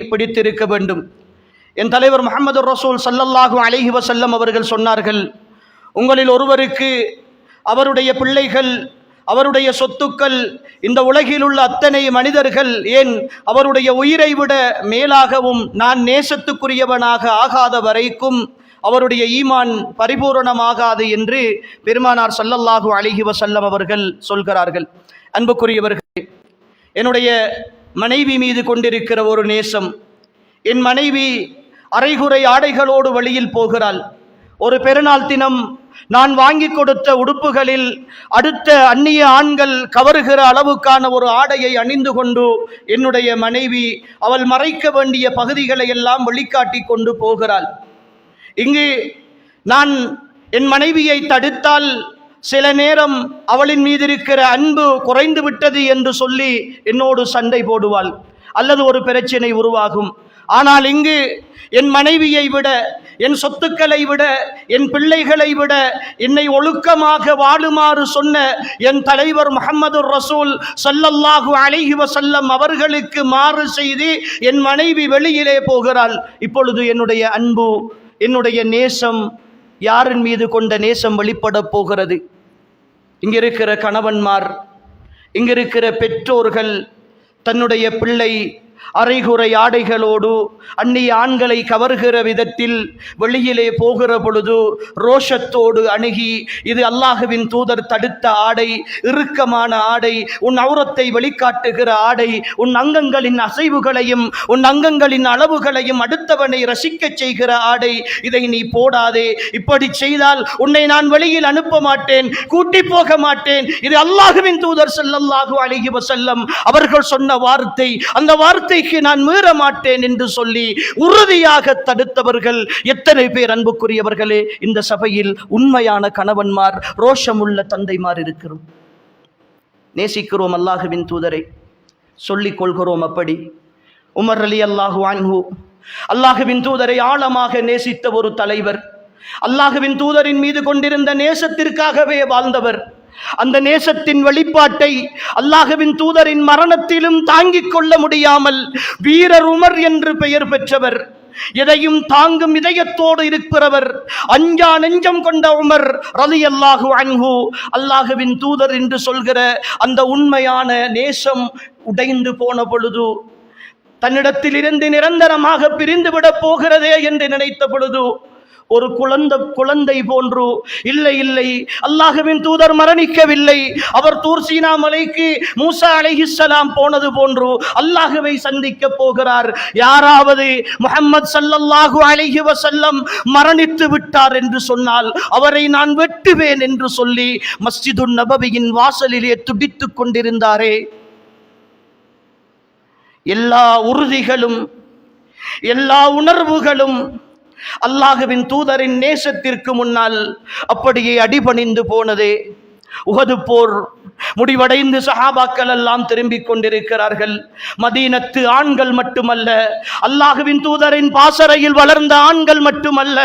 பிடித்திருக்க வேண்டும். என் தலைவர் முகமது ரசூல் சல்லல்லாஹு அலைஹி வசல்லம் அவர்கள் சொன்னார்கள் உங்களில் ஒருவருக்கு அவருடைய பிள்ளைகள் அவருடைய சொத்துக்கள் இந்த உலகில் உள்ள அத்தனை மனிதர்கள் ஏன் அவருடைய உயிரை விட மேலாகவும் நான் நேசத்துக்குரியவனாக ஆகாத வரைக்கும் அவருடைய ஈமான் பரிபூரணமாகாது என்று பெருமானார் சல்லல்லாஹு அலிஹி வசல்லம் அவர்கள் சொல்கிறார்கள். அன்புக்குரியவர்கள் என்னுடைய மனைவி மீது கொண்டிருக்கிற ஒரு நேசம். என் மனைவி அரைகுறை ஆடைகளோடு வழியில் போகிறாள். ஒரு பெருநாள் தினம் நான் வாங்கி கொடுத்த உடுப்புகளில் அடுத்த அந்நிய ஆண்கள் கவருகிற அளவுக்கான ஒரு ஆடையை அணிந்து கொண்டு என்னுடைய மனைவி அவள் மறைக்க வேண்டிய பகுதிகளை எல்லாம் வெளிக்காட்டி கொண்டு போகிறாள். இங்கு நான் என் மனைவியை தடுத்தால் சில நேரம் அவளின் மீது இருக்கிற அன்பு குறைந்து விட்டது என்று சொல்லி என்னோடு சண்டை போடுவாள். அல்லது ஒரு பிரச்சனை உருவாகும். ஆனால் இங்கு என் மனைவியை விட என் சொத்துக்களை விட என் பிள்ளைகளை விட என்னை ஒழுக்கமாக வாழுமாறு சொன்ன என் தலைவர் முகமது ரசூல் சல்லல்லாஹு அலைஹி செல்லம் அவர்களுக்கு மாறு செய்து என் மனைவி வெளியிலே போகிறாள். இப்பொழுது என்னுடைய அன்பு என்னுடைய நேசம் யாரின் மீது கொண்ட நேசம் வெளிப்படப் போகிறது? இங்கிருக்கிற கணவன்மார் இங்கிருக்கிற பெற்றோர்கள் தன்னுடைய பிள்ளை அரைகுறை ஆடைகளோடு அந்நிய ஆண்களை கவர்கிற விதத்தில் வெளியிலே போகிற பொழுது ரோஷத்தோடு அணுகி இது அல்லாஹுவின் தூதர் தடுத்த ஆடை இறுக்கமான ஆடை உன் அவுரத்தை வெளிக்காட்டுகிற ஆடை உன் அங்கங்களின் அசைவுகளையும் உன் அங்கங்களின் அளவுகளையும் அடுத்தவனை ரசிக்கச் செய்கிற ஆடை இதை நீ போடாதே. இப்படி செய்தால் உன்னை நான் வெளியில் அனுப்ப மாட்டேன் கூட்டி போக மாட்டேன். இது அல்லாஹுவின் தூதர் ஸல்லல்லாஹு அழகி செல்லம் அவர்கள் சொன்ன வார்த்தை. அந்த வார்த்தை வார்த்தைக்கு நான் மீற மாட்டேன் என்று சொல்லி உறுதியாக தடுத்தவர்கள் எத்தனை பேர் அன்புக்குரியவர்களே? இந்த சபையில் உண்மையான கணவன்மார் ரோஷமுள்ள தந்தைமார் இருக்கிறோம். நேசிக்கிறோம் அல்லாஹுவின் தூதரை. சொல்லிக் கொள்கிறோம் அப்படி. உமர் அலி அல்லாஹு அன்ஹு அல்லாஹுவின் தூதரை ஆழமாக நேசித்த ஒரு தலைவர் அல்லாஹுவின் தூதரின் மீது கொண்டிருந்த நேசத்திற்காகவே வாழ்ந்தவர் அந்த நேசத்தின் வெளிப்பாட்டை அல்லாஹுவின் தூதரின் மரணத்திலும் தாங்கிக் கொள்ள முடியாமல் வீரர் உமர் என்று பெயர் பெற்றவர் எதையும் தாங்கும் இதயத்தோடு இருக்கிறவர் அஞ்சா நெஞ்சம் கொண்ட உமர் ரலி அல்லாஹு அன்ஹு. அல்லாஹுவின் தூதர் என்று சொல்கிற அந்த உண்மையான நேசம் உடைந்து போன பொழுது தன்னிடத்தில் இருந்து நிரந்தரமாக பிரிந்து விடப் போகிறதே என்று நினைத்த பொழுது ஒரு குழந்தை குழந்தை போன்று. இல்லை இல்லை. அல்லாஹுவின் தூதர் மரணிக்கவில்லை. அவர் தூர்சீனா மலைக்கு மூசா அலைஹிஸ்ஸலாம் போனது போன்று அல்லாஹுவை சந்திக்க போகிறார். யாராவது முகமது சல்லல்லாஹு அலைஹி வசல்லம் மரணித்து விட்டார் என்று சொன்னால் அவரை நான் வெட்டுவேன் என்று சொல்லி மஸ்ஜிதுன் நபவியின் வாசலிலே துடித்துக் கொண்டிருந்தாரே. எல்லா உறுதிகளும் எல்லா உணர்வுகளும் அல்லாஹுவின் தூதரின் நேசத்திற்கு முன்னால் அப்படியே அடிபணிந்து போனதே. உகது போர் முடிவடைந்து சஹாபாக்கள் எல்லாம் திரும்பிக் கொண்டிருக்கிறார்கள். மதீனத்து ஆண்கள் மட்டுமல்ல அல்லாஹுவின் தூதரின் பாசறையில் வளர்ந்த ஆண்கள் மட்டுமல்ல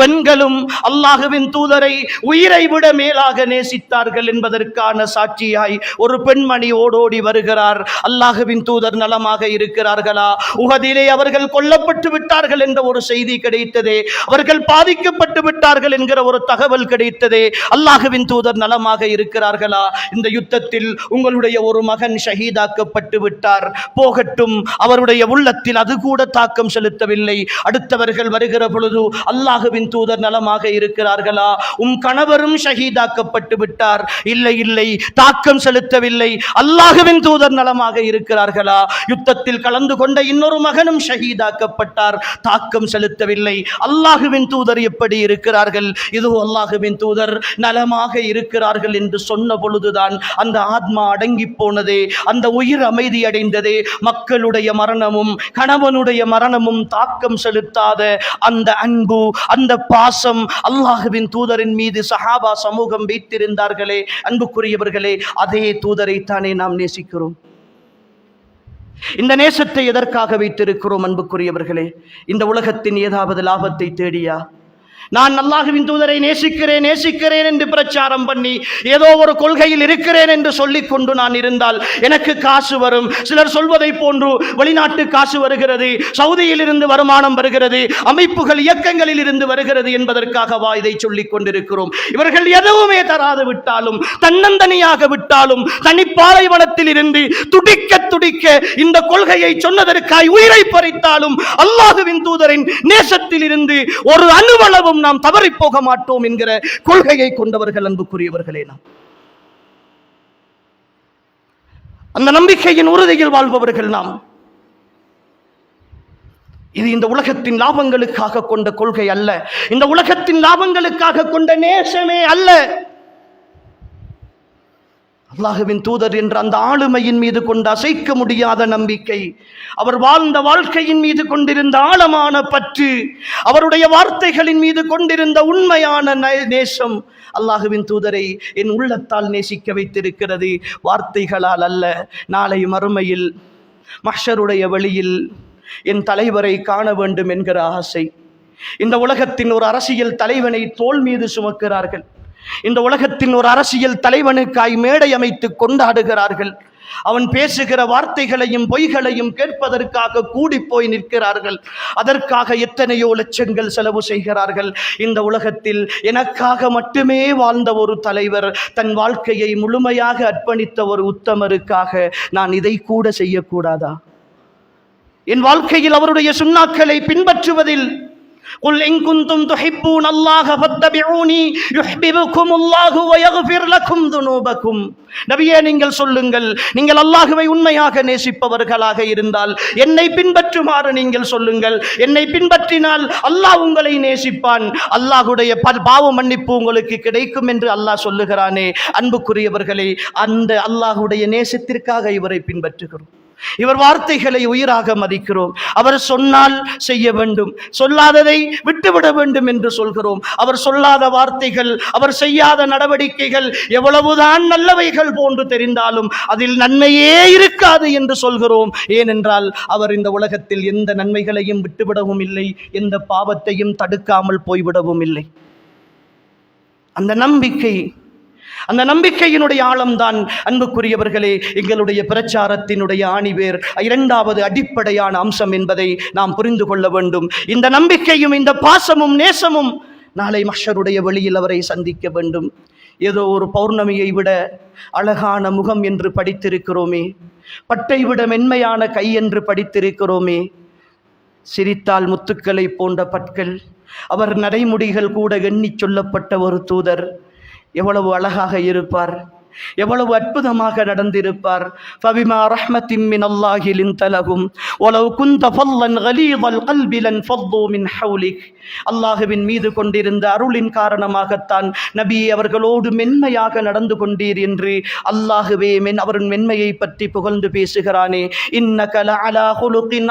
பெண்களும் அல்லாஹுவின் தூதரை உயிரை விட மேலாக நேசித்தார்கள் என்பதற்கான சாட்சியாய் ஒரு பெண்மணி ஓடோடி வருகிறார். அல்லாஹுவின் தூதர் நலமாக இருக்கிறார்களா? உகதிலே அவர்கள் கொல்லப்பட்டு விட்டார்கள் என்ற ஒரு செய்தி கிடைத்ததே அவர்கள் பாதிக்கப்பட்டு விட்டார்கள் என்கிற ஒரு தகவல் கிடைத்ததே அல்லாஹுவின் தூதர் நலமாக இருக்கிறார்களா? இந்த யுத்தத்தில் உங்களுடைய ஒரு மகன் ஷஹீதாக்கப்பட்டு விட்டார். போகட்டும் அவருடைய உள்ளத்தில் அது கூட தாக்கம் செலுத்தவில்லை. அடுத்தவர்கள் வருகிற பொழுது அல்லாஹுவின் தூதர் நலமாக இருக்கிறார்களா? உம் கணவரும் ஷஹீதாக்கப்பட்டு விட்டார். இல்லை இல்லை தாக்கம் செலுத்தவில்லை. அல்லாஹுவின் தூதர் நலமாக இருக்கிறார்களா? யுத்தத்தில் கலந்து கொண்ட இன்னொரு மகனும் ஷஹீதாக்கப்பட்டார். தாக்கம் செலுத்தவில்லை. அல்லாஹுவின் தூதர் எப்படி இருக்கிறார்கள்? இதோ அல்லாஹுவின் தூதர் நலமாக இருக்கிறார்கள் என்று சொன்ன பொழுதுதான் அந்த ஆத்மா அடங்கி போனதே அந்த உயிர் அமைதி அடைந்ததே. மக்களுடைய மரணமும் கணவனுடைய மரணமும் தாக்கம் செலுத்தாத அந்த அன்பு அந்த பாசம் அல்லாஹுவின் தூதரின் மீது சஹாபா சமூகம் வைத்திருந்தார்களே. அன்புக்குரியவர்களே அதே தூதரைத்தானே நாம் நேசிக்கிறோம். இந்த நேசத்தை எதற்காக வைத்திருக்கிறோம் அன்புக்குரியவர்களே? இந்த உலகத்தின் ஏதாவது லாபத்தை தேடியா? நான் அல்லாஹுவின் தூதரை நேசிக்கிறேன் நேசிக்கிறேன் என்று பிரச்சாரம் பண்ணி ஏதோ ஒரு கொள்கையில் இருக்கிறேன் என்று சொல்லிக் கொண்டு நான் இருந்தால் எனக்கு காசு வரும். சிலர் சொல்வதை போன்று வெளிநாட்டு காசு வருகிறது சவுதியில் இருந்து வருமானம் வருகிறது அமைப்புகள் இயக்கங்களில் இருந்து வருகிறது என்பதற்காகவா இதை சொல்லிக் கொண்டிருக்கிறோம். இவர்கள் எதுவுமே தராது விட்டாலும் தன்னந்தனியாக விட்டாலும் தனிப்பாலைவனத்தில் இருந்து துடிக்க துடிக்க இந்த கொள்கையை சொன்னதற்காய் உயிரை பறித்தாலும் அல்லாஹுவின் தூதரின் நேசத்தில் இருந்து ஒரு அணுவளவும் நாம் தவறி போக மாட்டோம் என்கிற கொள்கையை கொண்டவர்கள் அன்புக்குரியவர்களே நாம். அந்த நம்பிக்கையின் உறுதியில் வாழ்பவர்கள் நாம். இது இந்த உலகத்தின் லாபங்களுக்காக கொண்ட கொள்கை அல்ல. இந்த உலகத்தின் லாபங்களுக்காக கொண்ட நேசமே அல்ல. அல்லாஹுவின் தூதர் என்ற அந்த ஆளுமையின் மீது கொண்டு அசைக்க முடியாத நம்பிக்கை. அவர் வாழ்ந்த வாழ்க்கையின் மீது கொண்டிருந்த ஆழமான பற்று அவருடைய வார்த்தைகளின் மீது கொண்டிருந்த உண்மையான நேசம் அல்லாஹுவின் தூதரை என் உள்ளத்தால் நேசிக்க வைத்திருக்கிறது. வார்த்தைகளால் அல்ல நாளை மறுமையில் மஷருடைய வழியில் என் தலைவரை காண வேண்டும் என்கிற ஆசை. இந்த உலகத்தின் ஒரு அரசியல் தலைவனை தோள் மீது சுமக்கிறார்கள். இந்த உலகத்தின் ஒரு அரசியல் தலைவனுக்காய் மேடை அமைத்து கொண்டாடுகிறார்கள். அவன் பேசுகிற வார்த்தைகளையும் பொய்களையும் கேட்பதற்காக கூடி போய் நிற்கிறார்கள். அதற்காக எத்தனையோ லட்சங்கள் செலவு செய்கிறார்கள். இந்த உலகத்தில் எனக்காக மட்டுமே வாழ்ந்த ஒரு தலைவர் தன் வாழ்க்கையை முழுமையாக அர்ப்பணித்த ஒரு உத்தமருக்காக நான் இதை கூட செய்யக்கூடாதா? என் வாழ்க்கையில் அவருடைய சுண்ணாக்களை பின்பற்றுவதில் قل إن كنتم تحبون الله فاتبعوني يحببكم الله ويغفر لكم ذنوبكم நபியே நீங்கள் சொல்லுங்கள் நீங்கள் அல்லாஹுவை உண்மையாக நேசிப்பவர்களாக இருந்தால் என்னை பின்பற்றுமாறு நீங்கள் சொல்லுங்கள் என்னை பின்பற்றினால் அல்லாஹ் உங்களை நேசிப்பான் அல்லாஹுடைய பல் பாவ மன்னிப்பு உங்களுக்கு கிடைக்கும் என்று அல்லாஹ் சொல்லுகிறானே அன்புக்குரியவர்களே அந்த அல்லாஹுடைய நேசத்திற்காக இவரை பின்பற்றுகிறோம் இவர் வார்த்தைகளை உயிராக மதிக்கிறோம். அவர் சொன்னால் செய்ய வேண்டும். சொல்லாததை விட்டுவிட வேண்டும் என்று சொல்கிறோம். அவர் சொல்லாத வார்த்தைகள் அவர் செய்யாத நடவடிக்கைகள் எவ்வளவுதான் நல்லவைகள் போன்று தெரிந்தாலும் அதில் நன்மையே இருக்காது என்று சொல்கிறோம். ஏனென்றால் அவர் இந்த உலகத்தில் எந்த நன்மைகளையும் விட்டுவிடவும் இல்லை எந்த பாவத்தையும் தடுக்காமல் போய்விடவும் இல்லை. அந்த நம்பிக்கை அந்த நம்பிக்கையினுடைய ஆழம்தான். அன்புக்குரியவர்களே எங்களுடைய பிரச்சாரத்தினுடைய ஆணிவேர் இரண்டாவது அடிப்படையான அம்சம் என்பதை நாம் புரிந்து கொள்ள வேண்டும். இந்த நம்பிக்கையும் இந்த பாசமும் நேசமும் நாளை மஷருடைய வெளியில் அவரை சந்திக்க வேண்டும். ஏதோ ஒரு பௌர்ணமியை விட அழகான முகம் என்று படித்திருக்கிறோமே பட்டை விட மென்மையான கை என்று படித்திருக்கிறோமே சிரித்தால் முத்துக்களை போன்ற பற்கள் அவர் நடைமுடிகள் கூட எண்ணிச் சொல்லப்பட்ட ஒரு தூதர் எவ்வளவு அழகாக இருப்பார். எவ்வளவு அற்புதமாக நடந்திருப்பார். ஃபபிமா ரஹ்மத்தின் மின் அல்லாஹிலின் தலகும் ஒலவு குந்த ஃபல்லன் கலீவல் கல்பிலன் ஃபல்லோ மின் ஹவுலிக். அல்லாஹுவின் மீது கொண்டிருந்த அருளின் காரணமாகத்தான் நபி அவர்களோடு மென்மையாக நடந்து கொண்டீர் என்று அல்லாஹுவே மென் அவரின் மென்மையை பற்றி புகழ்ந்து பேசுகிறானே. இன்னகல அலா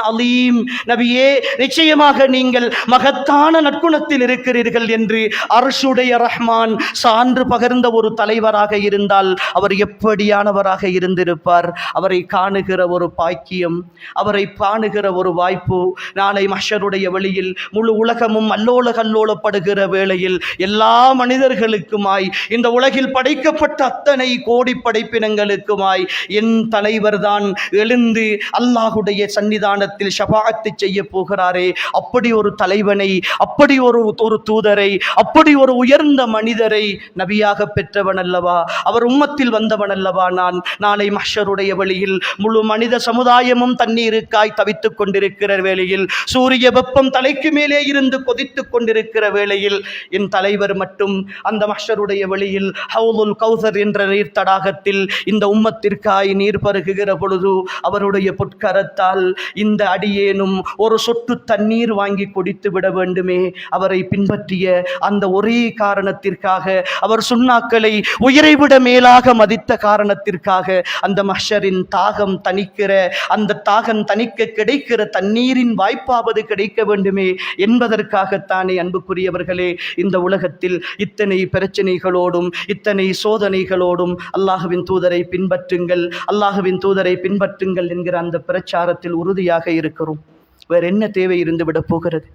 அலீம். நபியே நிச்சயமாக நீங்கள் மகத்தான நற்குணத்தில் இருக்கிறீர்கள் என்று அரசுடைய ரஹ்மான் சான்று பகர்ந்த ஒரு தலைவராக இருந்தால் அவர் எப்படியானவராக இருந்திருப்பார்? அவரை காணுகிற ஒரு பாக்கியம் அவரை காணுகிற ஒரு வாய்ப்பு நாளை மஷருடைய வழியில் முழு உலகமும் அல்லோல கல்லோலப்படுகிற வேளையில் எல்லா மனிதர்களுக்குமாய் இந்த உலகில் படைக்கப்பட்ட அத்தனை கோடி படைப்பினங்களுக்குமாய் என் தலைவர் தான் எழுந்து அல்லாஹுடைய சன்னிதானத்தில் ஷபாத்து செய்ய போகிறாரே. அப்படி ஒரு தலைவனை அப்படி ஒரு ஒரு தூதரை அப்படி ஒரு உயர்ந்த மனிதரை நபியாக பெற்றவன் அல்லவா? அவர் உம்மத்தில் வந்தவன் அல்லவா நான்? நாளை மஷருடைய வழியில் முழு மனித சமுதாயமும் தண்ணீருக்காய் தவித்துக் கொண்டிருக்கிற வேளையில் சூரிய வெப்பம் தலைக்கு மேலே இருந்து கொதித்துக் கொண்டிருக்கிற வேளையில் என் தலைவர் மட்டும் அந்த மஷருடைய வழியில் ஹவுலுல் கௌசர் என்ற நீர் தடாகத்தில் இந்த உம்மத்திற்காய் நீர் பருகுகிற பொழுது அவருடைய பொற்கரத்தால் இந்த அடியேனும் ஒரு சொட்டு தண்ணீர் வாங்கி குடித்து விட வேண்டுமே. அவரை பின்பற்றிய அந்த ஒரே காரணத்திற்காக அவர் சுண்ணாக்களை உயிரை விட மேலாக மதித்த காரணத்திற்காக அந்த மஷரின் தாகம் தணிக்கிற அந்த தாகம் தணிக்க கிடைக்கிற தண்ணீரின் வாய்ப்பாவது கிடைக்க வேண்டுமே என்பதற்காக என்பதற்காகத்தானே அன்புக்குரியவர்களே இந்த உலகத்தில் இத்தனை பிரச்சனைகளோடும் இத்தனை சோதனைகளோடும் அல்லாஹுவின் தூதரை பின்பற்றுங்கள் அல்லாஹுவின் தூதரை பின்பற்றுங்கள் என்கிற அந்த பிரச்சாரத்தில் உறுதியாக இருக்கிறோம். வேற என்ன தேவை இருந்து விட போகிறது?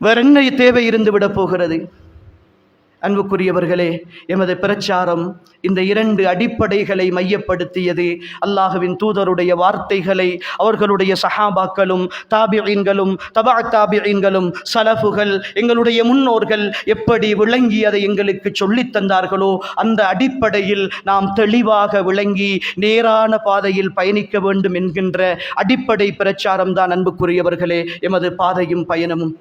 வேற என்ன தேவை இருந்து விட போகிறது? அன்புக்குரியவர்களே எமது பிரச்சாரம் இந்த இரண்டு அடிப்படைகளை மையப்படுத்தியது. அல்லாஹுவின் தூதருடைய வார்த்தைகளை அவர்களுடைய சஹாபாக்களும் தாபியீன்களும் தபா தாபியீன்களும் சலஃபுகள் எங்களுடைய முன்னோர்கள் எப்படி விளங்கி அதை எங்களுக்கு சொல்லித் தந்தார்களோ அந்த அடிப்படையில் நாம் தெளிவாக விளங்கி நேரான பாதையில் பயணிக்க வேண்டும் என்கின்ற அடிப்படை பிரச்சாரம் தான் அன்புக்குரியவர்களே எமது பாதையும் பயணமும்.